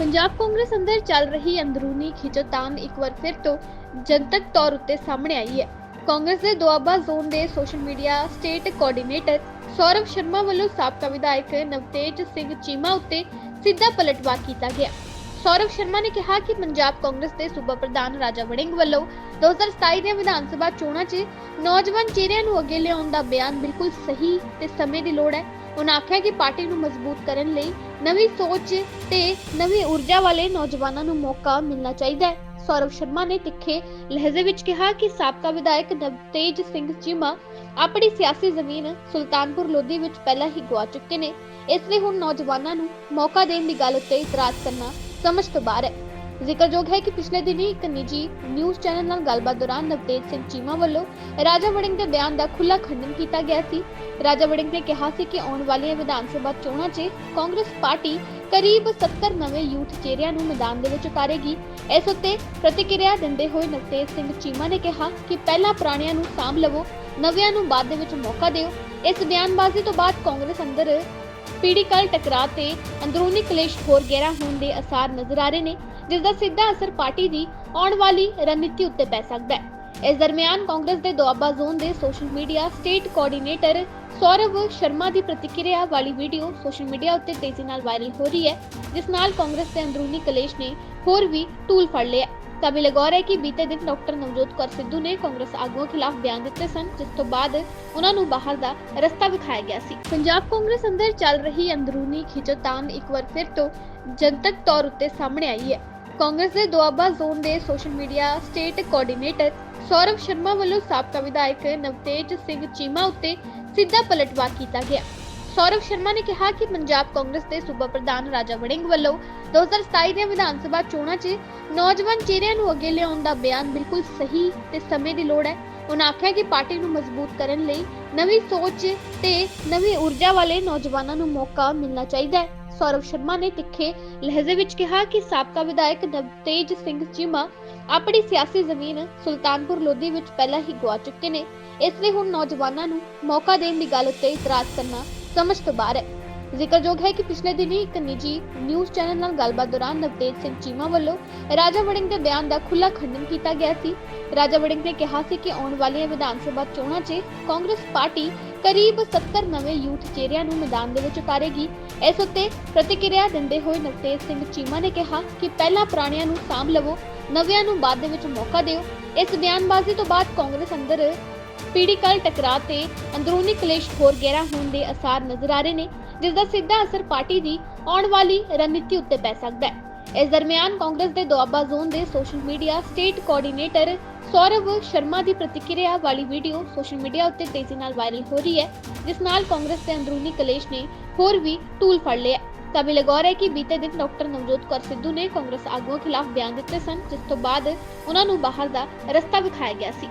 ਪੰਜਾਬ ਕਾਂਗਰਸ ਅੰਦਰ ਚੱਲ ਰਹੀ ਅੰਦਰੂਨੀ ਖਿੱਚੋਤਾਣ ਇੱਕ ਵਾਰ ਫਿਰ ਤੋਂ ਜਨਤਕ ਤੌਰ ਉੱਤੇ ਸਾਹਮਣੇ ਆਈ ਹੈ। ਕਾਂਗਰਸ ਦੇ ਦੁਆਬਾ ਜ਼ੋਨ ਦੇ social media state coordinator Saurav Sharma ਵੱਲੋਂ ਸਾਬਕਾ ਵਿਧਾਇਕ ਨਵਤੇਜ ਸਿੰਘ ਚੀਮਾ ਉੱਤੇ ਸਿੱਧਾ ਪਲਟਵਾਰ ਕੀਤਾ ਗਿਆ। ਸੌਰਵ ਸ਼ਰਮਾ ਨੇ ਕਿਹਾ ਕਿ ਪੰਜਾਬ ਕਾਂਗਰਸ ਦੇ ਸੂਬਾ ਪ੍ਰਧਾਨ ਰਾਜਾ ਵੜਿੰਗ ਵੱਲੋਂ 2027 ਦੀਆਂ ਵਿਧਾਨ ਸਭਾ ਚੋਣਾਂ 'ਚ ਨੌਜਵਾਨ ਚਿਹਰਿਆਂ ਨੂੰ ਅੱਗੇ ਲਿਆਉਣ ਦਾ ਬਿਆਨ ਬਿਲਕੁਲ ਸਹੀ ਤੇ ਸਮੇਂ ਦੀ ਲੋੜ ਹੈ। ਉਹਨਾਂ ਆਖਿਆ ਕਿ ਪਾਰਟੀ ਨੂੰ ਮਜ਼ਬੂਤ ਕਰਨ ਲਈ ਨਵੀਂ ਸੋਚ ਤੇ ਨਵੀਂ ਊਰਜਾ ਵਾਲੇ ਨੌਜਵਾਨਾਂ ਨੂੰ ਮੌਕਾ ਮਿਲਣਾ ਚਾਹੀਦਾ ਹੈ। ਸੌਰਵ ਸ਼ਰਮਾ ਨੇ ਤਿੱਖੇ ਲਹਿਜ਼ੇ ਵਿੱਚ ਕਿਹਾ ਕਿ ਸਾਬਕਾ ਵਿਧਾਇਕ ਨਵਤੇਜ ਸਿੰਘ ਚੀਮਾ ਆਪਣੀ ਸਿਆਸੀ ਜ਼ਮੀਨ ਸੁਲਤਾਨਪੁਰ ਲੋਧੀ ਵਿੱਚ ਪਹਿਲਾਂ ਹੀ ਗਵਾ ਚੁੱਕੇ ਨੇ। ਇਸ ਲਈ ਹੁਣ ਨੌਜਵਾਨਾਂ ਨੂੰ ਮੌਕਾ ਦੇਣ ਦੀ ਗੱਲ ਉੱਤੇ ਇਤਰਾਜ਼ ਕਰਨਾ ਸਮਝ ਤੋਂ ਬਾਹਰ ਹੈ। ਜ਼ਿਕਰਯੋਗ ਹੈ ਕਿ ਪਿਛਲੇ ਦਿਨੀ ਇੱਕ ਨਿੱਜੀ ਨਿਊਜ਼ ਚੈਨਲ ਨਾਲ ਗੱਲਬਾਤ ਦੌਰਾਨ ਨਵਤੇਜ ਸਿੰਘ ਚੀਮਾ ਵੱਲੋਂ ਰਾਜਾ ਵੜਿੰਗ ਦੇ ਬਿਆਨ ਦਾ ਖੁੱਲਾ ਖੰਡਨ ਕੀਤਾ ਗਿਆ ਸੀ। ਰਾਜਾ ਵੜਿੰਗ ਨੇ ਕਿਹਾ ਸੀ ਕਿ ਆਉਣ ਵਾਲੀਆਂ ਵਿਧਾਨ ਸਭਾ ਚੋਣਾਂ 'ਚ ਕਾਂਗਰਸ ਪਾਰਟੀ ਕਰੀਬ 70 ਨਵੇਂ ਯੂਥ ਚਿਹਰਿਆਂ ਨੂੰ ਮੈਦਾਨ ਦੇ ਵਿੱਚ ਉਤਾਰੇਗੀ। ਇਸ ਉੱਤੇ ਪ੍ਰਤੀਕਿਰਿਆ ਦਿੰਦੇ ਹੋਏ ਨਵਤੇਜ ਸਿੰਘ ਚੀਮਾ ਨੇ ਕਿਹਾ ਕਿ ਪਹਿਲਾਂ ਪੁਰਾਣਿਆਂ ਨੂੰ ਸਾਂਭ ਲਵੋ, ਨਵਿਆਂ ਨੂੰ ਬਾਅਦ ਦੇ ਵਿੱਚ ਮੌਕਾ ਦਿਓ। ਇਸ ਬਿਆਨਬਾਜ਼ੀ ਤੋਂ ਬਾਅਦ ਕਾਂਗਰਸ ਅੰਦਰ ਪੀੜੀਕਲ ਟਕਰਾਅ ਤੇ ਅੰਦਰੂਨੀ ਕਲੇਸ਼ ਹੋਰ ਗਹਿਰਾ ਹੋਣ ਦੇ ਅਸਾਰ ਨਜ਼ਰ ਆ ਰਹੇ ਨੇ ਜਿਸ ਦਾ ਸਿੱਧਾ ਅਸਰ ਪਾਰਟੀ ਦੀ ਆਉਣ ਵਾਲੀ ਰਣਨੀਤੀ ਉੱਤੇ ਪੈ ਸਕਦਾ ਹੈ। ਇਸ ਦਰਮਿਆਨ ਕਾਂਗਰਸ ਦੇ ਦੁਆਬਾ ਜ਼ੋਨ ਦੇ social media state coordinator Saurav Sharma ਦੀ ਪ੍ਰਤੀਕਿਰਿਆ ਵਾਲੀ ਵੀਡੀਓ ਸੋਸ਼ਲ ਮੀਡੀਆ ਉੱਤੇ ਤੇਜ਼ੀ ਨਾਲ ਵਾਇਰਲ ਹੋ ਰਹੀ ਹੈ, ਜਿਸ ਨਾਲ ਕਾਂਗਰਸ ਦੇ ਅੰਦਰੂਨੀ ਕਲੇਸ਼ ਨੇ ਹੋਰ ਵੀ ਟੂਲ ਫੜ ਲਿਆ ਕਾਬਿਲ ਗੌਰ ਹੈ ਕਿ ਬੀਤੇ ਦਿਨ ਡਾਕਟਰ ਨਵਜੋਤ ਕੌਰ ਸਿੱਧੂ ਨੇ ਕਾਂਗਰਸ ਆਗੂਆਂ ਖਿਲਾਫ ਬਿਆਨ ਦਿੱਤੇ ਸਨ, ਜਿਸ ਤੋਂ ਬਾਅਦ ਉਹਨਾਂ ਨੂੰ ਬਾਹਰ ਦਾ ਰਸਤਾ ਵਿਖਾਇਆ ਗਿਆ ਸੀ। ਪੰਜਾਬ ਕਾਂਗਰਸ ਅੰਦਰ ਚੱਲ ਰਹੀ ਅੰਦਰੂਨੀ ਖਿੱਚੋਤਾਣ ਇੱਕ ਵਾਰ ਫਿਰ ਤੋਂ ਜਨਤਕ ਤੌਰ ਉੱਤੇ ਸਾਹਮਣੇ ਆਈ ਹੈ। ਕਾਂਗਰਸ ਦੇ ਦੁਆਬਾ ਜ਼ੋਨ ਦੇ social media state coordinator Saurav Sharma ਵੱਲੋਂ ਸਾਬਕਾ ਵਿਧਾਇਕ ਨਵਤੇਜ ਸਿੰਘ ਚੀਮਾ ਉੱਤੇ ਸਿੱਧਾ ਪਲਟਵਾਰ ਕੀਤਾ ਗਿਆ। ਸੌਰਵ ਸ਼ਰਮਾ ਨੇ ਕਿਹਾ ਕਿ ਪੰਜਾਬ ਕਾਂਗਰਸ ਦੇ ਸੂਬਾ ਪ੍ਰਧਾਨ ਰਾਜਾ ਵੜਿੰਗ ਵੱਲੋਂ 2027 ਦੀਆਂ ਵਿਧਾਨ ਸਭਾ ਚੋਣਾਂ 'ਚ ਨੌਜਵਾਨ ਚਿਹਰਿਆਂ ਨੂੰ ਅੱਗੇ ਲਿਆਉਣ ਦਾ ਬਿਆਨ ਬਿਲਕੁਲ ਸਹੀ ਤੇ ਸਮੇਂ ਦੀ ਲੋੜ ਹੈ ਉਹਨਾਂ ਆਖਿਆ ਕਿ ਪਾਰਟੀ ਨੂੰ ਮਜ਼ਬੂਤ ਕਰਨ ਲਈ ਨਵੀਂ ਸੋਚ ਤੇ ਨਵੀਂ ਊਰਜਾ ਵਾਲੇ ਨੌਜਵਾਨਾਂ ਨੂੰ ਮੌਕਾ ਮਿਲਣਾ ਚਾਹੀਦਾ ਹੈ ਸੌਰਵ ਸ਼ਰਮਾ ਨੇ ਤਿੱਖੇ ਲਹਿਜ਼ੇ ਵਿੱਚ ਕਿਹਾ ਕਿ ਸਾਬਕਾ ਵਿਧਾਇਕ ਨਵਤੇਜ ਸਿੰਘ ਚੀਮਾ ਆਪਣੀ ਸਿਆਸੀ ਜ਼ਮੀਨ ਸੁਲਤਾਨਪੁਰ ਲੋਧੀ ਵਿੱਚ ਪਹਿਲਾਂ ਹੀ ਗਵਾ ਚੁੱਕੇ ਨੇ ਇਸ ਲਈ ਹੁਣ ਨੌਜਵਾਨਾਂ ਨੂੰ ਮੌਕਾ ਦੇਣ ਦੀ ਗੱਲ ਉੱਤੇ ਇਤਰਾਜ਼ ਕਰਨਾ ਸਮਝ ਤੋਂ ਬਾਹਰ ਹੈ। ਜ਼ਿਕਰਯੋਗ ਹੈ ਕਿ ਪਿਛਲੇ ਦਿਨੀ ਇੱਕ ਨਿੱਜੀ ਨਿਊਜ਼ ਚੈਨਲ ਨਾਲ ਗੱਲਬਾਤ ਦੌਰਾਨ ਨਵਤੇਜ ਸਿੰਘ ਚੀਮਾ ਵੱਲੋਂ ਰਾਜਾ ਵੜਿੰਗ ਦੇ ਬਿਆਨ ਦਾ ਖੁੱਲਾ ਖੰਡਨ ਕੀਤਾ ਗਿਆ ਸੀ। ਰਾਜਾ ਵੜਿੰਗ ਨੇ ਕਿਹਾ ਸੀ ਕਿ ਆਉਣ ਵਾਲੀਆਂ ਵਿਧਾਨ ਸਭਾ ਚੋਣਾਂ 'ਚ ਕਾਂਗਰਸ ਪਾਰਟੀ ਕਰੀਬ 70 ਨਵੇਂ ਯੂਥ ਚਿਹਰਿਆਂ ਨੂੰ ਮੈਦਾਨ ਦੇ ਵਿੱਚ ਉਤਾਰੇਗੀ। ਇਸ ਉੱਤੇ ਪ੍ਰਤੀਕਿਰਿਆ ਦਿੰਦੇ ਹੋਏ ਨਵਤੇਜ ਸਿੰਘ ਚੀਮਾ ਨੇ ਕਿਹਾ ਕਿ ਪਹਿਲਾਂ ਪੁਰਾਣਿਆਂ ਨੂੰ ਸਾਂਭ ਲਵੋ, ਨਵਿਆਂ ਨੂੰ ਬਾਅਦ ਦੇ ਵਿੱਚ ਮੌਕਾ ਦਿਓ। ਇਸ ਬਿਆਨਬਾਜ਼ੀ ਤੋਂ ਬਾਅਦ ਕਾਂਗਰਸ ਅੰਦਰ ਪੀੜੀਕਲ ਟਕਰਾਅ ਤੇ ਅੰਦਰੂਨੀ ਕਲੇਸ਼ ਹੋਰ ਗਹਿਰਾ ਹੋਣ ਦੇ ਅਸਾਰ ਨਜ਼ਰ ਆ ਰਹੇ ਨੇ, ਜਿਸ ਦਾ ਸਿੱਧਾ ਅਸਰ ਪਾਰਟੀ ਦੀ ਆਉਣ ਵਾਲੀ ਰਣਨੀਤੀ ਉੱਤੇ ਪੈ ਸਕਦਾ ਹੈ। ਇਸ ਦਰਮਿਆਨ ਕਾਂਗਰਸ ਦੇ ਦੁਆਬਾ ਜ਼ੋਨ ਦੇ social media state coordinator Saurav Sharma ਦੀ ਪ੍ਰਤੀਕਿਰਿਆ ਵਾਲੀ ਵੀਡੀਓ ਸੋਸ਼ਲ ਮੀਡੀਆ ਉੱਤੇ ਤੇਜ਼ੀ ਨਾਲ ਵਾਇਰਲ ਹੋ ਰਹੀ ਹੈ, ਜਿਸ ਨਾਲ ਕਾਂਗਰਸ ਦੇ ਅੰਦਰੂਨੀ ਕਲੇਸ਼ ਨੇ ਹੋਰ ਵੀ ਟੂਲ ਫੜ ਲਿਆ ਕਾਬਿਲ ਗੌਰ ਹੈ ਕਿ ਬੀਤੇ ਦਿਨ ਡਾਕਟਰ ਨਵਜੋਤ ਕੌਰ ਸਿੱਧੂ ਨੇ ਕਾਂਗਰਸ ਆਗੂਆਂ ਖਿਲਾਫ ਬਿਆਨ ਦਿੱਤੇ ਸਨ, ਜਿਸ ਤੋਂ ਬਾਅਦ ਉਹਨਾਂ ਨੂੰ ਬਾਹਰ ਦਾ ਰਸਤਾ ਵਿਖਾਇਆ ਗਿਆ ਸੀ।